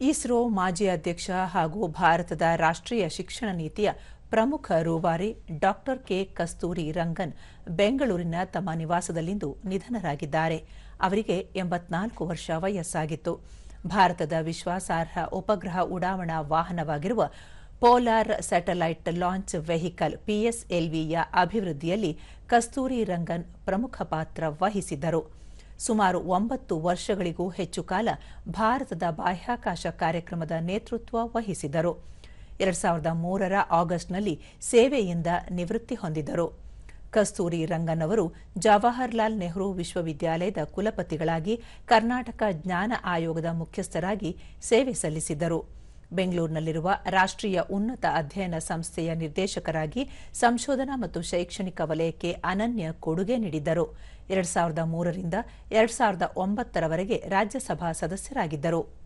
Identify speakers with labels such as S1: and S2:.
S1: ಇಸ್ರೋ ಮಾಜಿ ಅಧ್ಯಕ್ಷ ಹಾಗೂ ಭಾರತದ ರಾಷ್ಟ್ರೀಯ ಶಿಕ್ಷಣ ನೀತಿಯ ಪ್ರಮುಖ ರೂವಾರಿ ಡಾಕ್ಟರ್ ಕೆ ಕಸ್ತೂರಿ ರಂಗನ್ ಬೆಂಗಳೂರಿನ ತಮ್ಮ ನಿವಾಸದಲ್ಲಿಂದು ನಿಧನರಾಗಿದ್ದಾರೆ. ಅವರಿಗೆ ಎಂಬತ್ನಾಲ್ಕು ವರ್ಷ ವಯಸ್ಸಾಗಿತ್ತು. ಭಾರತದ ವಿಶ್ವಾಸಾರ್ಹ ಉಪಗ್ರಹ ಉಡಾವಣಾ ವಾಹನವಾಗಿರುವ ಪೋಲಾರ್ ಸ್ಯಾಟಲೈಟ್ ಲಾಂಚ್ ವೆಹಿಕಲ್ ಪಿಎಸ್ಎಲ್ವಿಯ ಅಭಿವೃದ್ಧಿಯಲ್ಲಿ ಕಸ್ತೂರಿ ರಂಗನ್ ಪ್ರಮುಖ ಪಾತ್ರ ವಹಿಸಿದ್ದರು. ಸುಮಾರು ಒಂಬತ್ತು ವರ್ಷಗಳಿಗೂ ಹೆಚ್ಚು ಕಾಲ ಭಾರತದ ಬಾಹ್ಯಾಕಾಶ ಕಾರ್ಯಕ್ರಮದ ನೇತೃತ್ವ ವಹಿಸಿದರು. ಎರಡ್ ಸಾವಿರದ ಮೂರರ ಆಗಸ್ಟ್ನಲ್ಲಿ ಸೇವೆಯಿಂದ ನಿವೃತ್ತಿ ಹೊಂದಿದರು ಕಸ್ತೂರಿ ರಂಗನ್ ಅವರು ಜವಾಹರ್ಲಾಲ್ ನೆಹರು ವಿಶ್ವವಿದ್ಯಾಲಯದ ಕುಲಪತಿಗಳಾಗಿ ಕರ್ನಾಟಕ ಜ್ಞಾನ ಆಯೋಗದ ಮುಖ್ಯಸ್ಥರಾಗಿ ಸೇವೆ ಸಲ್ಲಿಸಿದ್ದರು. ಬೆಂಗಳೂರಿನಲ್ಲಿರುವ ರಾಷ್ಟ್ರೀಯ ಉನ್ನತ ಅಧ್ಯಯನ ಸಂಸ್ಥೆಯ ನಿರ್ದೇಶಕರಾಗಿ ಸಂಶೋಧನಾ ಮತ್ತು ಶೈಕ್ಷಣಿಕ ವಲಯಕ್ಕೆ ಅನನ್ಯ ಕೊಡುಗೆ ನೀಡಿದ್ದರು. ಎರಡ್ ಸಾವಿರದ ಮೂರರಿಂದ ಎರಡ್ ಸಾವಿರದ ಒಂಬತ್ತರವರೆಗೆ ರಾಜ್ಯಸಭಾ ಸದಸ್ಯರಾಗಿದ್ದರು.